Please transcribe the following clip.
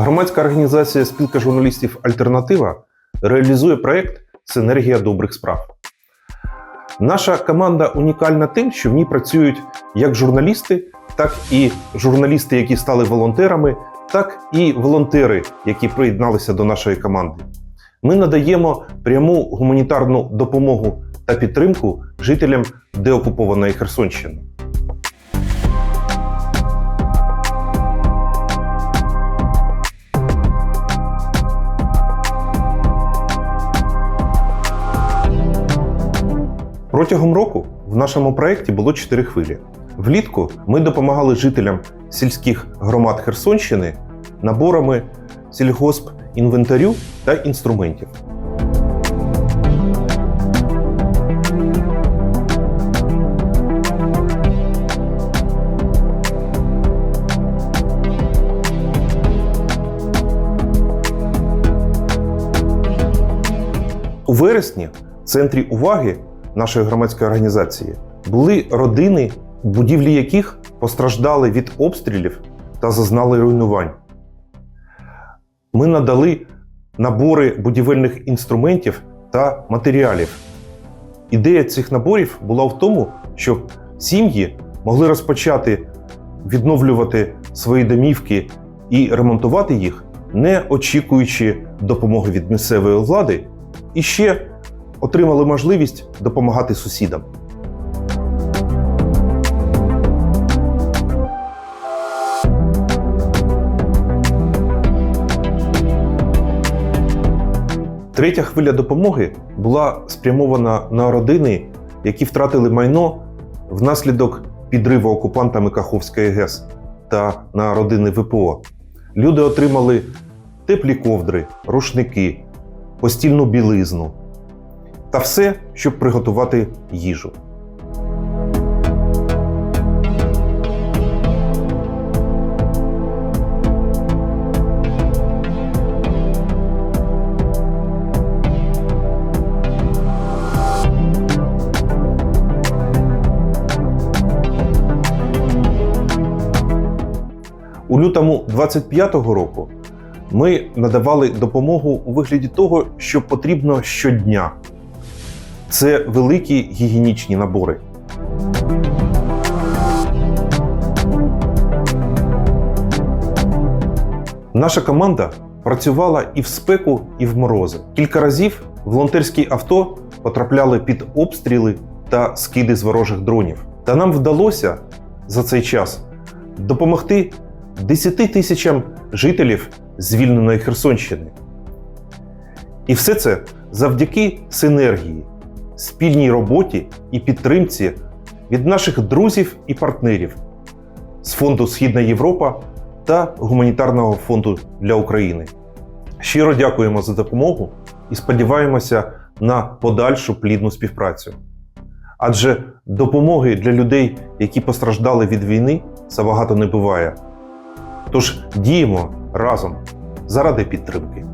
Громадська організація Спілка журналістів Альтернатива реалізує проект Синергія добрих справ. Наша команда унікальна тим, що в ній працюють як журналісти, так і журналісти, які стали волонтерами, так і волонтери, які приєдналися до нашої команди. Ми надаємо пряму гуманітарну допомогу та підтримку жителям деокупованої Херсонщини. Протягом року в нашому проєкті було чотири хвилі. Влітку ми допомагали жителям сільських громад Херсонщини наборами сільгосп інвентарю та інструментів. У вересні в центрі уваги нашої громадської організації були родини, будівлі яких постраждали від обстрілів та зазнали руйнувань. Ми надали набори будівельних інструментів та матеріалів. Ідея цих наборів була в тому, щоб сім'ї могли розпочати відновлювати свої домівки і ремонтувати їх, не очікуючи допомоги від місцевої влади, і ще отримали можливість допомагати сусідам. Третя хвиля допомоги була спрямована на родини, які втратили майно внаслідок підриву окупантами Каховської ГЕС та на родини ВПО. Люди отримали теплі ковдри, рушники, постільну білизну та все, щоб приготувати їжу. У лютому 25-го року ми надавали допомогу у вигляді того, що потрібно щодня. Це великі гігієнічні набори. Наша команда працювала і в спеку, і в морози. Кілька разів волонтерські авто потрапляли під обстріли та скиди з ворожих дронів. Та нам вдалося за цей час допомогти 10 тисячам жителів звільненої Херсонщини. І все це завдяки синергії, спільній роботі і підтримці від наших друзів і партнерів з Фонду Східна Європа та Гуманітарного фонду для України. Щиро дякуємо за допомогу і сподіваємося на подальшу плідну співпрацю. Адже допомоги для людей, які постраждали від війни, забагато не буває. Тож діємо разом заради підтримки.